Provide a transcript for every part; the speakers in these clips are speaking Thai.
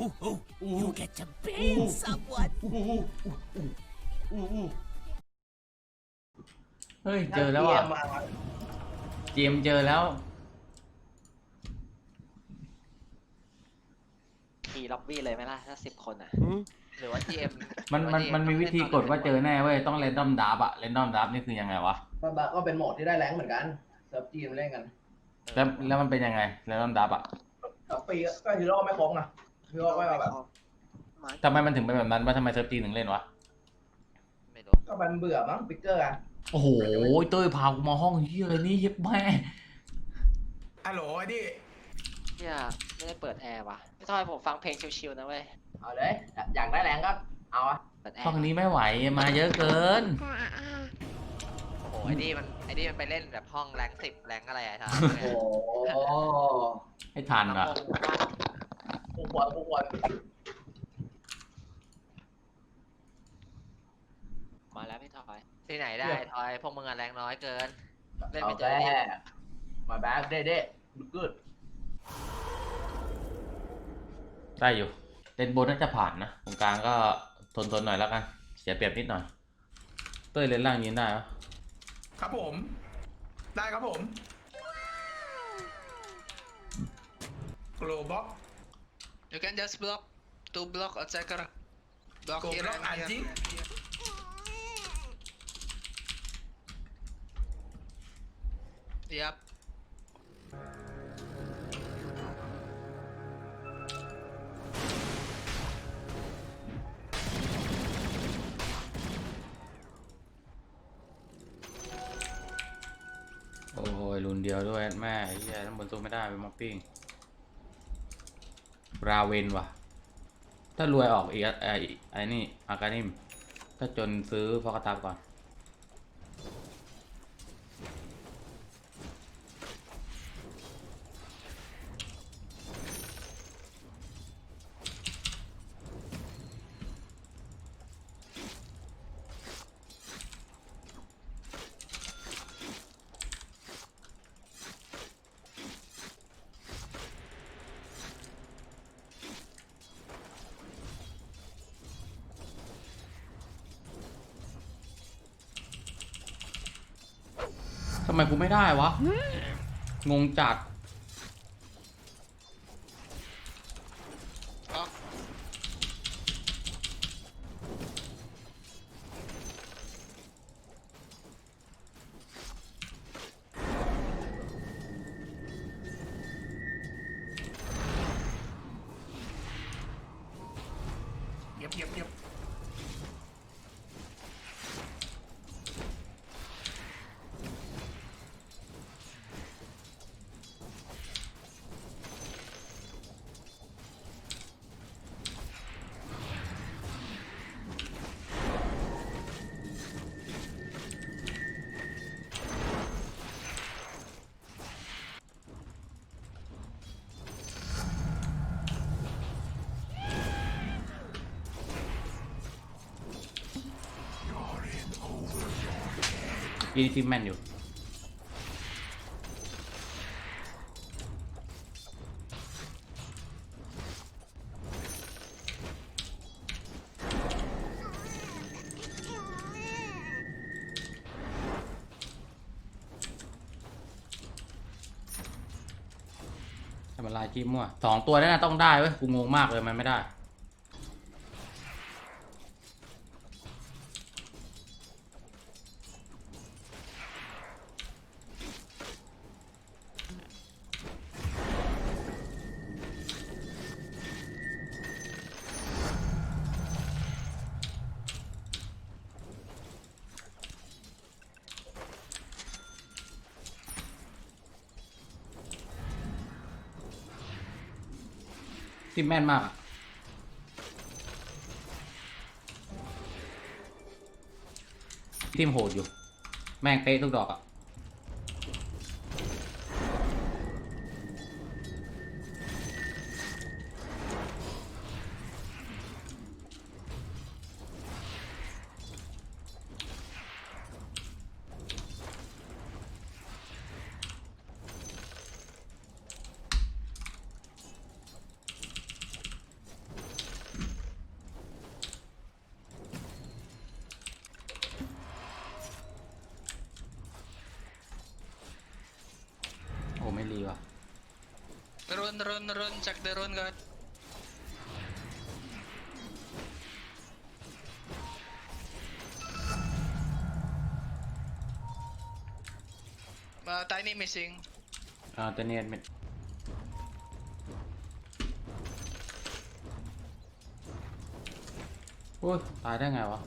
Ooh, ooh, you get to ban someone. เฮ้ย เจอแล้วอะมาเจมส์เจอแล้วขี่ล็อบบี้เลยไหมล่ะถ้าสิบคนอะ หรือว่า GM มันมันหรือว่า GM มันมีวิธีกดว่าเจอต้งแน่เว้ย ต้องเรนดอมดับอะเรนดอมดับนี่คือยังไงวะบาก็เป็นโหมดที่ได้แรงเหมือนกันเซิร์ฟจีนเล่นกันแล้วแล้วมันเป็นยังไงเรนดอมดับอะสองปีก็ฮีโร่ไม่ครบนะ ฮีโร่ไม่มาแบบทำไมมันถึงเป็นแบบนั้นว่าทำไมเซิร์ฟจีนถึงเล่นวะ ไม่รู้ก็มันเบื่อมั้งปิกเกอร์อะโอ้โหเต้ยพากูมาห้องเฮียอะไรนี่เย็บแม่ฮัลโหลไอ้ดิเที่ยไม่ได้เปิดแอร์ว่ะไม่ทำไมผมฟังเพลงชิวๆนะเว้ยเอาเลย อยากได้แรงก็เอาอะเปิดแอร์ห้องนี้ไม่ไหวมาเยอะเกิน โอ้โหไอ้นี่มันไอ้นี่มันไปเล่นแบบห้องแรงสิบแรงอะไรอะท่านโอ้โหให้ทันอะ คู่ควรคู่ควรมาแล้วพี่ทอยที่ไหนได้ทอยพวกมึงอะแรงน้อยเกิน เล่นเอาไม่เจแล้อวมาแบ็คเด้เด้กูดได้อยู่เลนบนน่าจะผ่านนะตรงกลางก็ทนทนๆหน่อยแล้วกัน เสียเปรียบนิดหน่อย เต้ยเลนล่างยืนได้ปะครับผม ได้ครับผม โกลบ็อก You can just block two block attacker. Block โกล here บ็อก and อัน here. จิ Yep. โอ้ยรุนเดียวด้วยแม่ไราเวนว่ะถ้ารวยออกอีกไอ้ไอ้นี่อากานิม ถ้าจนซื้อฟอกตาก่อน ไมกูไม่ได้วะ งงจัด Oh, เย็บเย็บเย็บ ยีนี่ทีมแมนอยู่ ทำอะไรจิ้มมั่วสองตัวนั่นนะต้องได้เว้ย กูงงมากเลยมันไม่ได้ ทีมแม่นมากอะทีมโหดอยู่ แม่งเป๊ะทุกดอกอะ run, run, cek the run, guys. Uh, tiny missing. Ah, Uh, tiny admin. nggak wah?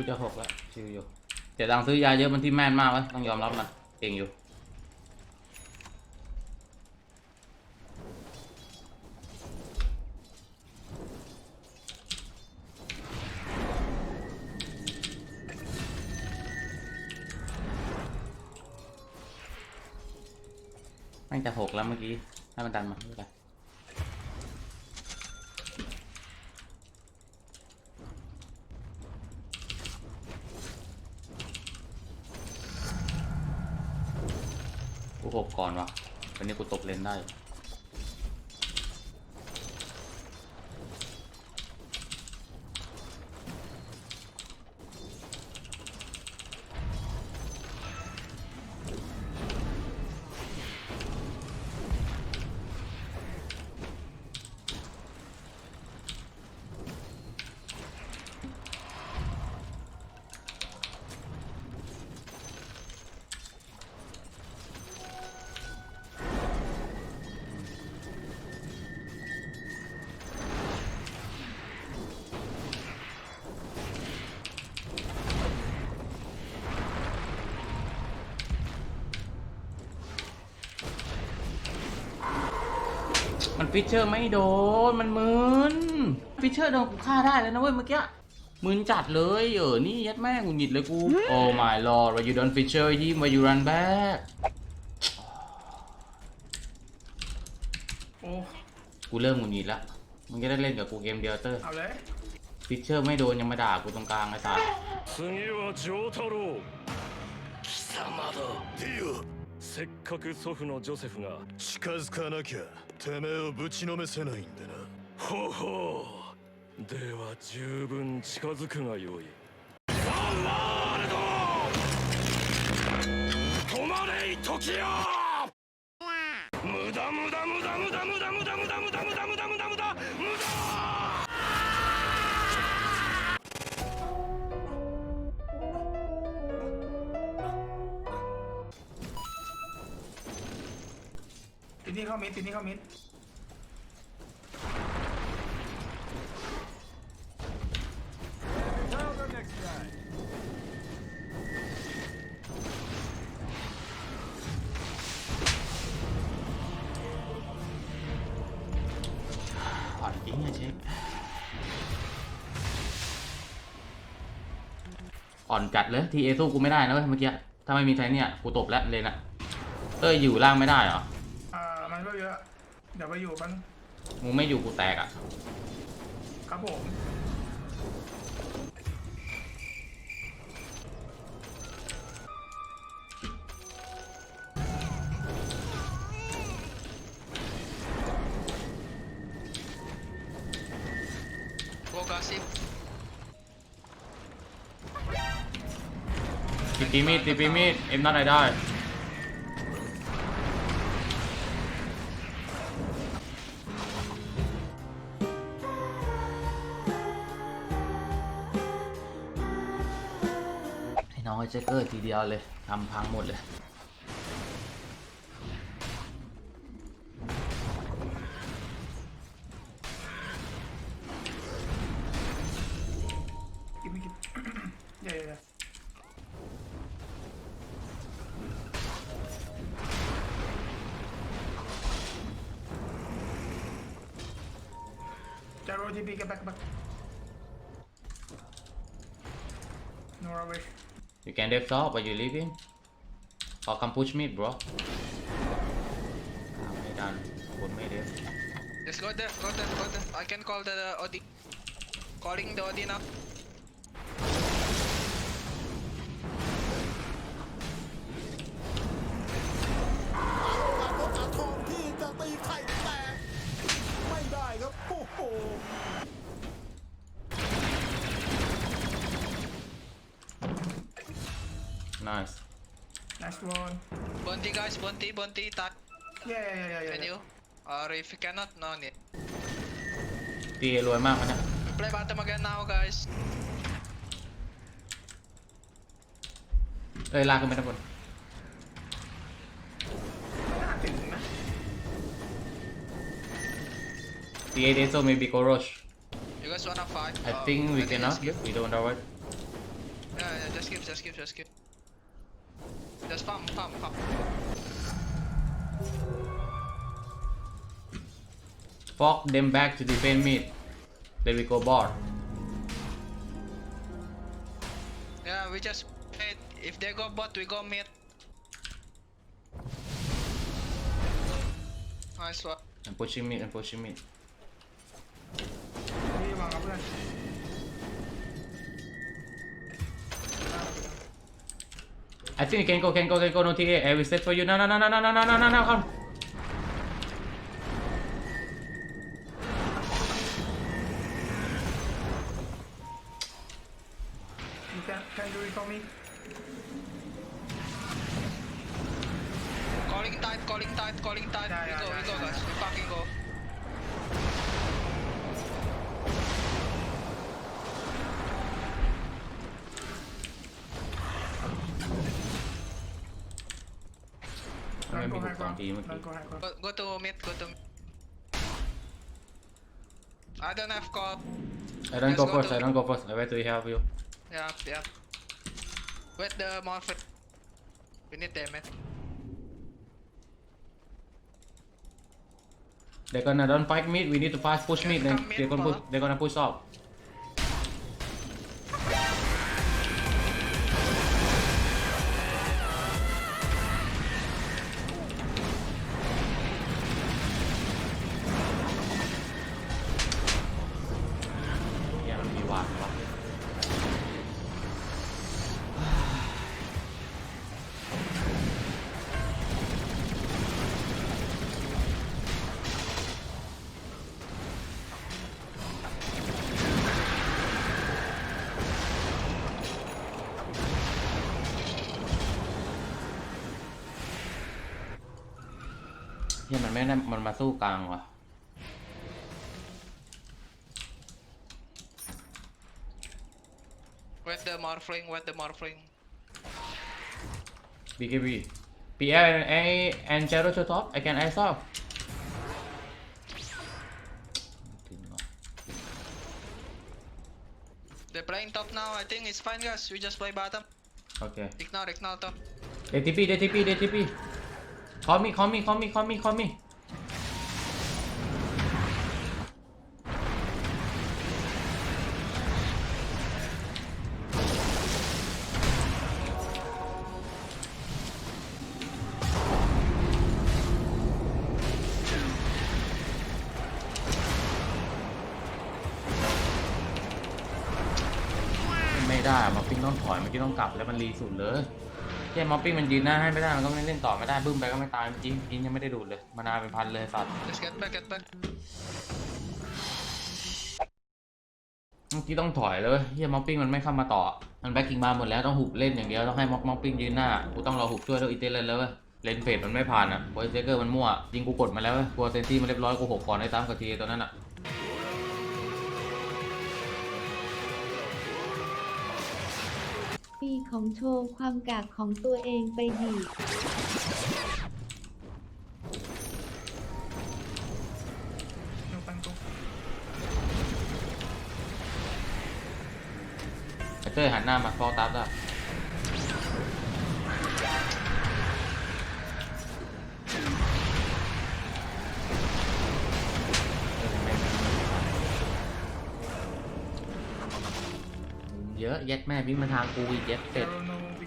กูจะหกแล้วชิวอยู่เสียตังค์ซื้อยาเยอะมันที่แม่นมากวะต้องยอมรับมันเก่งอยู่แม่งจะหกแล้วเมื่อกี้ให้มันดันมาไม่เป็น กูหกก่อนวะวันนี้กูตกเลนได้ ฟิชเชอร์ไม่โดน มันมึนฟิชเชอร์โดนกูฆ่าได้แล้วนะเว้ยเมื่อกี้มึนจัดเลยเออนี่ยัดแม่งกูหงิดเลยกู Oh my lord why you don't feature him why you run back โอ้กูเริ่มหงุดหงิดละมึงจะได้เล่นกับกูเกมเดียวเตอร์เอาเลยฟิชเชอร์ไม่โดนยังมาด่ากูตรงกลางไอ้สัส せっかく祖父のジョセフが近づかなきゃてめえをぶちのめせないんでな。ほほう。では十分近づくがよい。止まれい時よ無駄無駄無駄 นี่เข้ามิดติดนี่เข้ามิดอ่อนจริงอะเชฟอ่อนจัดเลยทีเอสู้กูไม่ได้นะเว้ยเมื่อกี้ถ้าไม่มีไทเนี่ยกูตบแล้วเลยนะเต้ยอยู่ล่างไม่ได้เหรอ อ่ามันก็เยอะ เดี๋ยวไปอยู่มันมึงไม่อยู่กูแตกอะ ครับผม Go, Gossip. ติดปีมีดติดปีมีดเอ็มนัดอะไรได้ เช็คเกอร์ทีเดียวเลยทำพังหมดเลยกินไม่กินใหญ่เลยจะโรจีบีกันแบ็คแบ็ค Norway You can dev top, but you leave him. Or oh, come push mid, bro. Ah, may done. Put mid here. Just go there, go there, go there. I can call the, the Odie. Calling the Odie now. Bounty guys, bounty, bounty, tap. yeah yeah yeah yeah, Can yeah. you? Or if you cannot, no need. ตีรวยมากวะเนี่ย Play bottom again now, guys. เอ้ยลากขึ้นไปด้านบน น่าถึงนะ ตีเอเดโซ maybe go rush You guys wanna fight? I Oh, think we I cannot just skip. we don't know what Yeah, yeah, just skip, just skip, just skip. Just farm, farm, farm. Fuck them back to defend pain. Then we go bot. Yeah, we just paid. If they go bot, we go mid. Nice one. I'm pushing mid, I'm pushing mid. I think you can go, can go, can go, no TA. I will set for you. No, no, no, no, no, no, no, no, no, no, come. Không em bị Run go hụt high ground. mà Run kì. go. Go, go to mid, go to mid. I don't have call. I don't Let's go go first to- I don't go first I wait to help you Yeah, yeah. Wait the Morphin. We need damage. they're gonna don't fight mid we need to fast push mid then come they're gonna push they're gonna push off คือมันไม่ได้มันมาสู้กลางว่ะเวทเดอร์มอร์ฟลิงเวทเดอร์มอร์ฟลิง BKB PL and A and to top I can off playing top now. I think it's fine, guys. We just play bottom. Okay. Ignore, ignore top. DTP, DTP, DTP. Call me call me call me call me call me ไม่ได้มอปปิ้งต้องถอยเมื่อกี้ต้องกลับแล้วมันรีสุดเลย แค่มอปปิ้งมันยืนหน้าให้ไม่ได้มันก็ไม่เล่นต่อไม่ได้บึ้มไปก็ไม่ตายเมื่อกี้อินยังไม่ได้ดูดเลยมานาเป็นพันเลยสัตว์ Let's get back, get back. เมื่อกี้ต้องถอยเลยเว้ยเฮียมอปปิ้งมันไม่เข้ามาต่อ มันแบ็กกิ้งมาหมดแล้วต้องหุบเล่นอย่างเดียวต้องให้มอปมอปปิ้งยืนหน้ากูต้องรอหุบช่วยแล้วอีเตเล่นแล้วเว้ยเลนเฟดมันไม่ผ่านอะโอยเซเกอร์มันมั่วยิงกูกดมาแล้วเว้ยกลัวเซนซี่มันเรียบร้อยกูหกก่อนได้ตามกับทีตัวนั้นอะ ปีของโชว์ความกากของตัวเองไปดี No time to ไอเต้ยหันหน้ามาฟอลตัสอะ เยอะแยัดแม่วิ่งมาทางกูอีกเย็ดเป็ด Arrow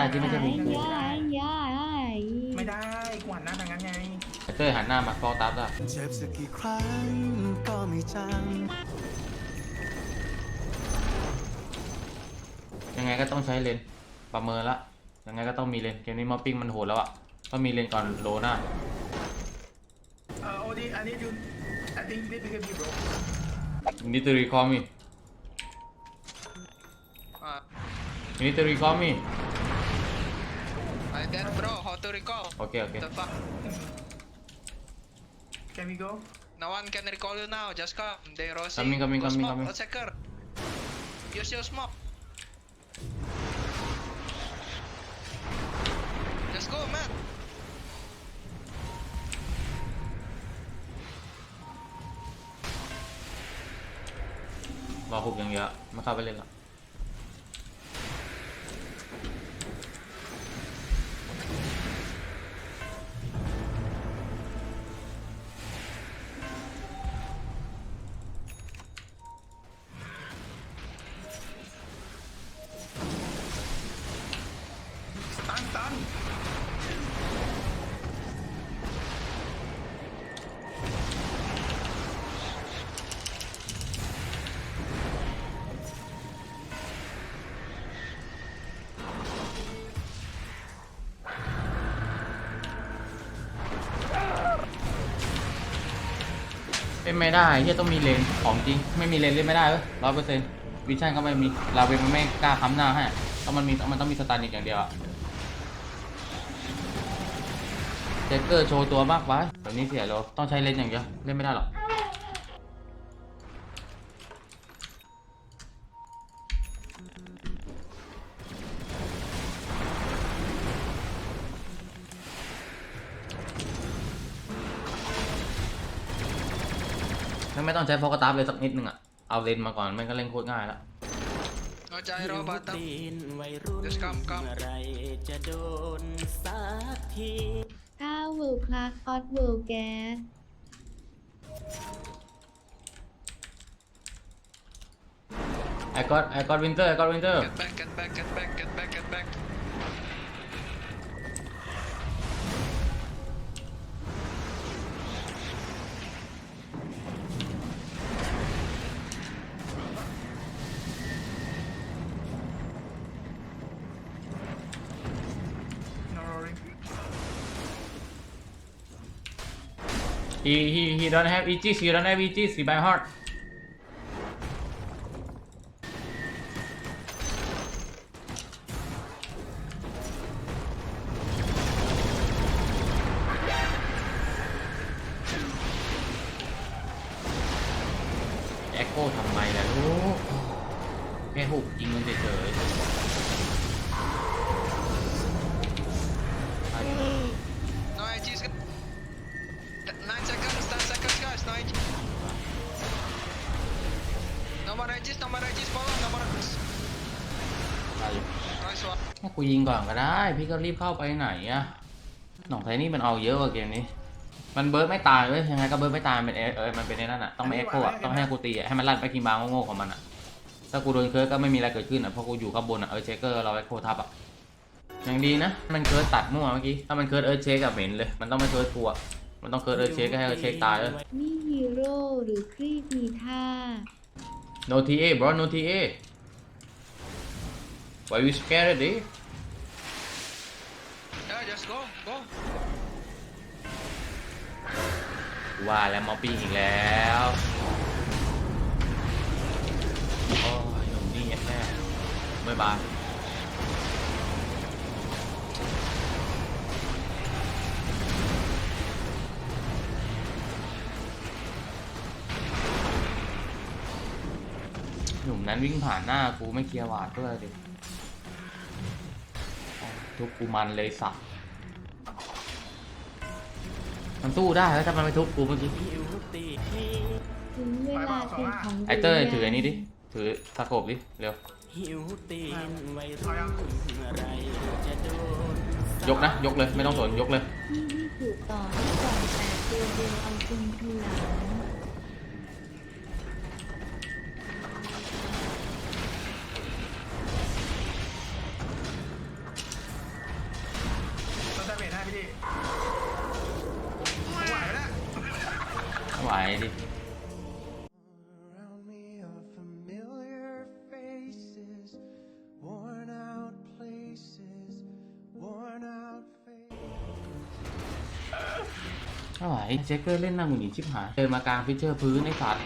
ได้ที่ไม่ใช่บิงกูย่ายย่ายไม่ได้กูหันหน้าทางนั้นไงเต้ยหันหน้ามาฟอตัสอะเจ็บสักกี่ครั้งก็ไม่จยังไงก็ต้องใช้เลนประเมินละยังไงก็ต้องมีเลนเกมนี้มอปปิ้งมันโหดแล้วอะต้องมีเลนก่อนโลหน้าเออโอดีอันนี้ดู I think this is bro You need to recall me Uh, You need to recall me I dead bro. How to recall? โอเคโอเค The fuck? can we go No one can recall you now. Just come. They Rossi. Coming, coming, Go coming, smoke. coming. Attacker. Use your smoke. Let's go, man. รอหุบอย่า ล่นไม่ได้เฮียต้องมีเลนของจริง ไม่มีเลนเล่นไม่ได้เว้ยร้อยเปอร์เซ็นต์วิชั่นก็ไม่มีลาเวนมันไม่กล้าค้ำหน้าให้ต้องมันมีมันต้องมีสตาร์นิกอย่างเดียวอะเจคเกอร์โชว์ตัวมากไปแบบนี้เสียเลยต้องใช้เลนอย่างเดียวเล่นไม่ได้หรอก ไม่ไม่ต้องใช้โฟกัสตาร์เลยสักนิดนึงอะเอาเลนมาก่อนมันก็เล่นโคตรง่ายแล้ว No gyro bottom. Just come, come. ก้าวเวิลด์คลาสออสเวิลด์แก๊สไอ้ก็ไอ้ก็วินเตอร์ไอ้ก็วินเตอร์ Get back, get back, get back, get back, get back. He he he don't have Aegis he don't have Aegis he by heart ก็ได้พี่ก็รีบเข้าไปไหนอะหนองไทยนี่มันเอาเยอะกว่าเกมนี้ มันเบิร์ดไม่ตายเว้ยยังไงก็เบิร์ดไม่ตายมันเป็นเอเออมันเป็นในนั่นอะต้องไม่เอ็กโคอะต้องให้กูตีอะให้มันลั่นไปคิมบาโง่ๆของมันอะถ้ากูโดนเคิร์ดก็ไม่มีอะไรเกิดขึ้นอะเพราะกูอยู่ข้างบนอะเออเชคเกอร์เราเอ็กโคทับอะยังดีนะ มันเคิร์ดตัดมั่วเมื่อกี้ถ้ามันเคิร์ดเออเชคกับเหม็นเลยมันต้องไม่เคิร์ดกูอะมันต้องเคิร์ดเออเชคก็ให้เออเชคตายเลยนี่ฮีโร่หรือครีปมีท่า no TA bro no TA why you scared eh Yeah, just go, go. ว่าแล้วมอปปี้อีกแล้วโอ้ยหนุ่มนี่แน่บ๊ายบายหนุ่มนั้นวิ่งผ่านหน้ากูไม่เคลียร์วาดด้วยดิทุบกูมันเลยสับ มันสู้ได้แล้วถ้ามันไม่ทุบกูเมื่อกี้ถึงเวลาเป็นของไอเต้ยถืออันนี้ดิ ถือตะโขบดิ เร็วเอายังยกนะ ยกเลย ไม่ต้องสน ยกเลย ที่ที่ถูกต่อให้ก่อนแต่ตัวเดียวเอาจริงทีหลัง ไหวดิ Around me are familiar faces, worn out places, worn out faces. ไม่ไหวเช็คเกอร์เล่นนั่งหงุดหงิดชิบหายเดินมากลางฟิชเชอร์พื้นไอ้สัตว์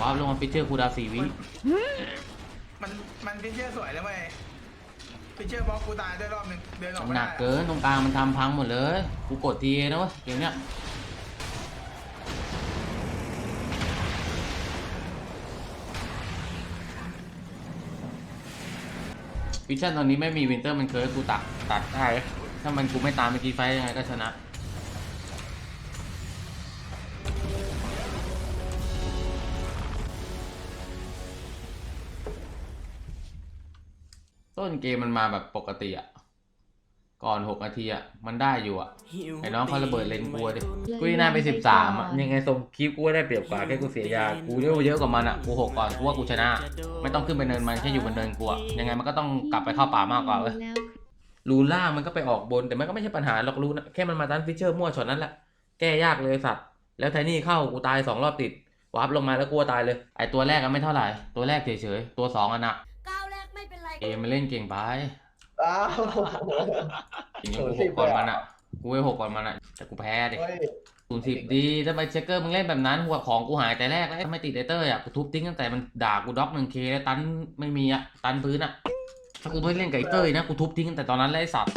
วาร์ปลงมาฟิชเชอร์คูลดาวน์สี่วิมันมันฟิชเชอร์สวยแล้วเว้ยฟิชเชอร์บล็อกกูตายด้วยรอบหนึงเดินออกมันไม่หได้นักเกินตรงกลางมันทำพังหมดเลย กูกดทีนะเว้ยเกมเนี้ย วิชั่นตอนนี้ไม่มีวินเตอร์มันเคยกูตัดตัดได้ถ้ามันกูไม่ตามเมื่อกี้ไฟยังไงก็ชนะต้นเกมมันมาแบบปกติอะ ก่อนหกนาทีอะมันได้อยู่อะไอ้น้องเขาระเบิดเลนกูอะดิกูนี่น่าไปสิบสามอะยังไงส่งคลิปกูก็ได้เปรียบกว่าแค่กูเสียยากูเยอะเยอะกว่ามันอะกูหกก่อนกูว่ากูชนะ ไม่ต้องขึ้นไปเนินมันแค่อยู่บนเนินกูอะยังไงมันก็ต้องกลับไปเข้าป่ามากกว่าเว้ยแล้วรูล่ามันก็ไปออกบนแต่มันก็ไม่ใช่ปัญหาหรอกรูนะแค่มันมาตันฟิชเชอร์มั่วช็อตนั้นแหละแก้ยากเลยสัตว์แล้วไทนี่เข้ากูตายสองรอบติดวาร์ปลงมาแล้วกลัวตายเลย ไอตัวแรกก็ไม่เท่าไหร่ ตัวแรกเฉยๆ ตัวสองอะหนะก้าวแรกไม่เป็นไรเกมมันเล่นเก่งไป อ้าวจริงๆกูหกก่อนมันอะกูไปหกก่อนมันอะแต่กูแพ้ดิเฮ้ย ศูนย์สิบดีถ้าไปเช็คเกอร์มึงเล่นแบบนั้นหัวของกูหายแต่แรกแล้วไม่ติดไอเตอร์อะกูทุบทิ้งตั้งแต่มันด่ากูด็อกหนึ่งเคแล้วตันไม่มีอะตันพื้นอะถ้ากูไม่เล่นกับไอเตอร์นะ กูทุบทิ้งตั้งแต่ตอนนั้นแล้วไอ้สัตว์